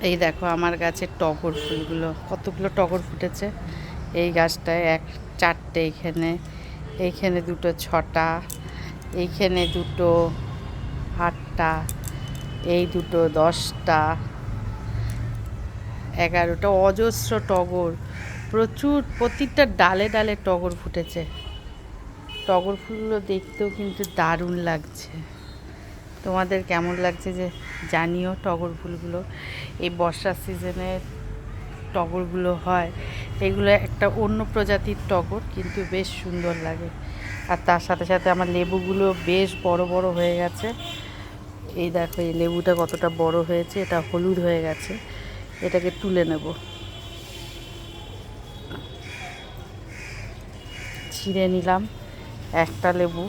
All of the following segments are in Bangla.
এই দেখো আমার গাছের টগর ফুলগুলো, কতগুলো টগর ফুটেছে। এই গাছটায় এক, চারটে এইখানে এইখানে দুটো ছটা, এইখানে দুটো আটটা, এই দুটো দশটা, এগারোটা অজস্র টগর। প্রচুর, প্রতিটা ডালে ডালে টগর ফুটেছে। টগর ফুলগুলো দেখতেও কিন্তু দারুণ লাগছে। তোমাদের কেমন লাগছে যে জানিও টগর ফুলগুলো এই বর্ষার সিজনে টগরগুলো হয়। এগুলো একটা অন্য প্রজাতির টগর, কিন্তু বেশ সুন্দর লাগে। আর তার সাথে সাথে আমার লেবুগুলো বেশ বড় বড় হয়ে গেছে। এই দেখো, এই লেবুটা কতটা বড় হয়েছে, এটা হলুদ হয়ে গেছে। এটাকে তুলে নেব। ছিঁড়ে নিলাম একটা লেবু।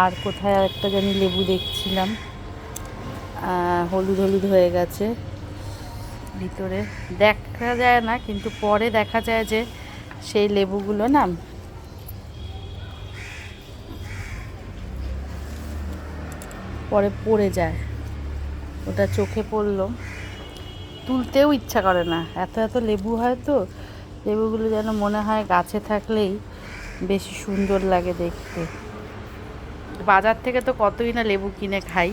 আর কোথায় একটা জানি লেবু দেখছিলাম। হলুদ হলুদ হয়ে গেছে ভিতরে। দেখা যায় না, কিন্তু পরে দেখা যায় যে সেই লেবুগুলো না পরে পড়ে যায়। ওটা চোখে পড়ল। তুলতেও ইচ্ছা করে না। এত এত লেবু হয় তো, লেবুগুলো যেন মনে হয় গাছে থাকলেই বেশি সুন্দর লাগে দেখতে। বাজার থেকে তো কতই না লেবু কিনে খাই।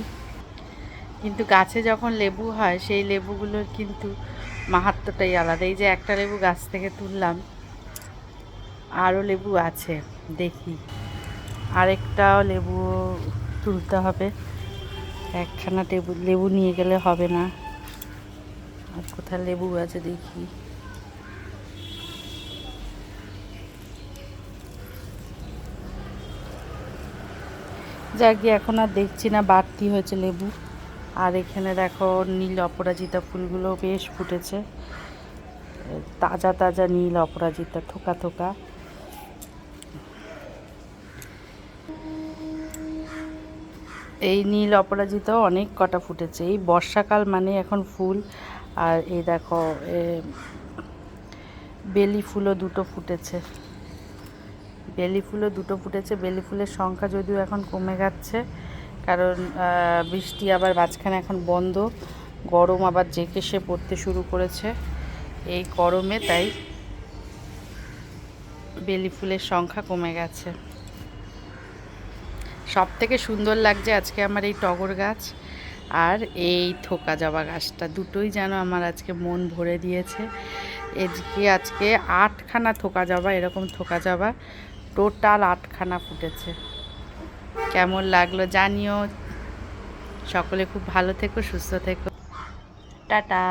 কিন্তু গাছে যখন লেবু হয়, সেই লেবুগুলোর কিন্তু মাহাত্মটাই আলাদা। এই যে একটা লেবু গাছ থেকে তুললাম, আরও লেবু আছে, দেখি। আরেকটাও লেবু তুলতে হবে। একখানা লেবু লেবু নিয়ে গেলে হবে না। আর কোথায় লেবু আছে দেখি। যাক এখন আর দেখছি না, বাড়তি হয়েছে লেবু। আর এখানে দেখো নীল অপরাজিতা ফুলগুলো বেশ ফুটেছে। তাজা তাজা নীল অপরাজিতা, থোকা থোকা। এই নীল অপরাজিতা অনেক কটা ফুটেছে। এই বর্ষাকাল মানে এখন ফুল। আর এই দেখো বেলি ফুলও দুটো ফুটেছে। বেলি ফুলও দুটো ফুটেছে। বেলি ফুলের সংখ্যা যদিও এখন কমে যাচ্ছে কারণ বৃষ্টি আবার মাঝখানে এখন বন্ধ। গরম আবার জেকে সে পড়তে শুরু করেছে এই গরমে, তাই বেলি ফুলের সংখ্যা কমে গেছে। সব থেকে সুন্দর লাগছে আজকে আমার এই টগর গাছ আর এই থোকা জবা গাছটা। দুটোই যেন আমার আজকে মন ভরে দিয়েছে। এদিকে আজকে আটখানা থোকা জবা, এরকম থোকা জবা টোটাল আটখানা ফুটেছে। কেমন লাগল জানিও। সকলে খুব ভালো থেকো সুস্থ থেকো। টাটা।